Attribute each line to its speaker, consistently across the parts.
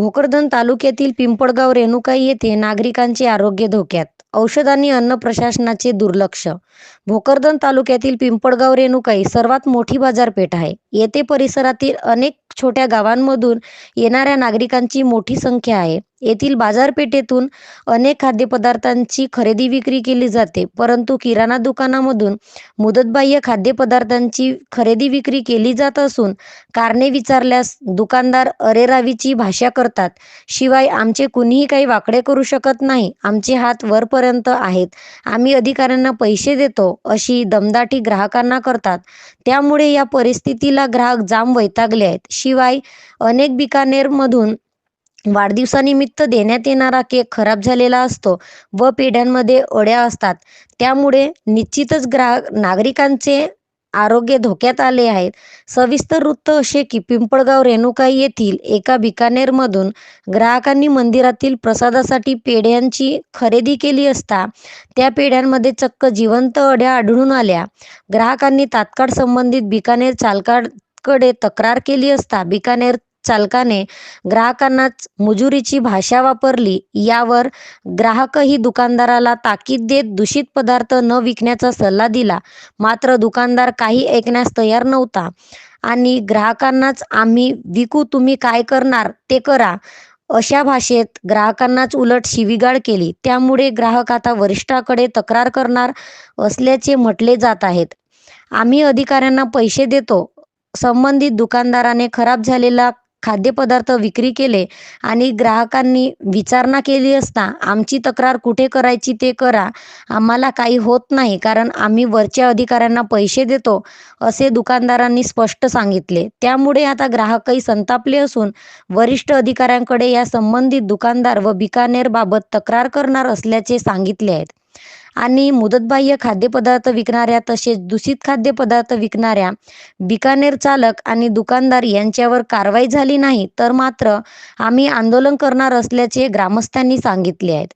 Speaker 1: भोकरदन तालुक्यातील पिंपळगाव रेणुकाई येथे नागरिकांचे आरोग्य धोक्यात. औषध आणि अन्न प्रशासनाचे दुर्लक्ष. भोकरदन तालुक्यातील पिंपळगाव रेणुकाई सर्वात मोठी बाजारपेठ आहे. येथे परिसरातील अनेक छोट्या गावांमधून येणाऱ्या नागरिकांची मोठी संख्या आहे. येथील बाजारपेठेतून अनेक खाद्यपदार्थांची खरेदी विक्री केली जाते परंतु किराणा दुकानामधून मुदतबाह्य खाद्यपदार्थांची खरेदी विक्री केली जात असून कारणे विचारल्यास दुकानदार अरेरावीची भाषा करतात. शिवाय आमचे कुणीही काही वाकडे करू शकत नाही आमचे हात वरपर्यंत आहेत आम्ही अधिकाऱ्यांना पैसे देतो अशी दमदाटी ग्राहकांना करतात. त्यामुळे या परिस्थितीला ग्राहक जाम वैतागले आहेत. शिवाय अनेक बिकानेरमधून वाढदिवसानिमित्त देण्यात येणारा केक खराब झालेला असतो व पेढ्यांमध्ये ओढ्या असतात. त्यामुळे निश्चितच ग्राहक नागरिकांचे आरोग्य धोक्यात आले आहेत. सविस्तर वृत्त असे की पिंपळगाव रेणुकाई येथील एका बिकानेरमधून ग्राहकांनी मंदिरातील प्रसादासाठी पेढ्यांची खरेदी केली असता त्या पेढ्यांमध्ये चक्क जिवंत अड्या आढळून आल्या. ग्राहकांनी तात्काळ संबंधित बिकानेर चालकाकडे तक्रार केली असता बिकानेर चालकाने ग्राहकांनाच मुजुरीची भाषा वापरली यावर ग्राहकही दुकानदाराला ताकीद देत दूषित पदार्थ न विकण्याचा सल्ला दिला. मात्र दुकानदार काही ऐकण्यास तयार नव्हता. आणि ग्राहकांनाच आम्ही विकू तुम्ही काय करणार ते करा अशा भाषेत ग्राहकांनाच उलट शिवीगाळ केली. त्यामुळे ग्राहक आता वरिष्ठाकडे तक्रार करणार असल्याचे म्हटले जात आहेत. आम्ही अधिकाऱ्यांना पैसे देतो. संबंधित दुकानदाराने खराब झालेला खाद्यपदार्थ विक्री केले आणि ग्राहकांनी विचारणा केली असता आमची तक्रार कुठे करायची ते करा. आम्हाला काही होत नाही कारण आम्ही वरच्या अधिकाऱ्यांना पैसे देतो असे दुकानदारांनी स्पष्ट सांगितले. त्यामुळे आता ग्राहकही संतापले असून वरिष्ठ अधिकाऱ्यांकडे या संबंधित दुकानदार व बिकानेरबाबत तक्रार करणार असल्याचे सांगितले आहेत आणि मुदतबाह्य खाद्यपदार्थ विकणाऱ्या तसेच दूषित खाद्यपदार्थ विकणाऱ्या बिकानेर चालक आणि दुकानदार यांच्यावर कारवाई झाली नाही तर मात्र आम्ही आंदोलन करणार असल्याचे ग्रामस्थांनी सांगितले आहेत.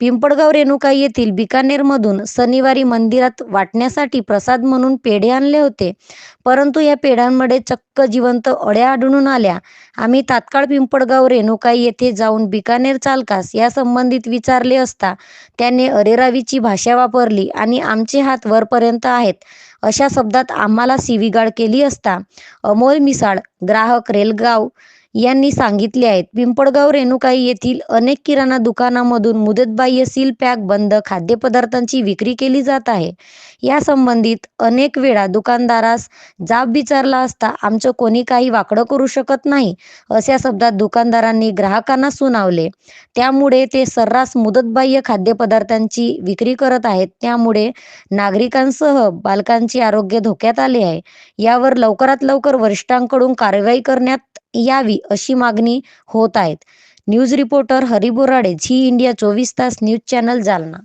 Speaker 1: पिंपळगाव रेणुका येथील बिकानेरमधून शनिवारी मंदिरात वाटण्यासाठी प्रसाद म्हणून पेढे आणले होते. परंतु या पेढ्यांमध्ये चक्क जिवंत अळ्या आढळून आल्या. आम्ही तात्काळ पिंपळगाव रेणुकाई येथे जाऊन बिकानेर चालकास या संबंधित विचारले असता त्याने अरेरावीची भाषा वापरली आणि आमचे हात वरपर्यंत आहेत अशा शब्दात आम्हाला शिवीगाळ केली असता. अमोल मिसाळ ग्राहक रेलगाव यांनी सांगितले आहेत. पिंपळगाव रेणुकाई येथील अनेक किराणा दुकानामधून मुदतबाह्य सील पॅक बंद खाद्यपदार्थांची विक्री केली जात आहे. या संबंधित अनेक वेळा दुकानदारास जाब विचारला असता आमचं कोणी काही वाकडं करू शकत नाही अशा शब्दात दुकानदारांनी ग्राहकांना सुनावले. त्यामुळे ते सर्रास मुदतबाह्य खाद्यपदार्थांची विक्री करत आहेत. त्यामुळे नागरिकांसह बालकांचे आरोग्य धोक्यात आले आहे. यावर लवकरात लवकर वरिष्ठांकडून कारवाई करण्यात यावी अशी मागणी होत आहेत. News reporter Hari Borade Zee India चोवीस तास न्यूज चॅनल जालना.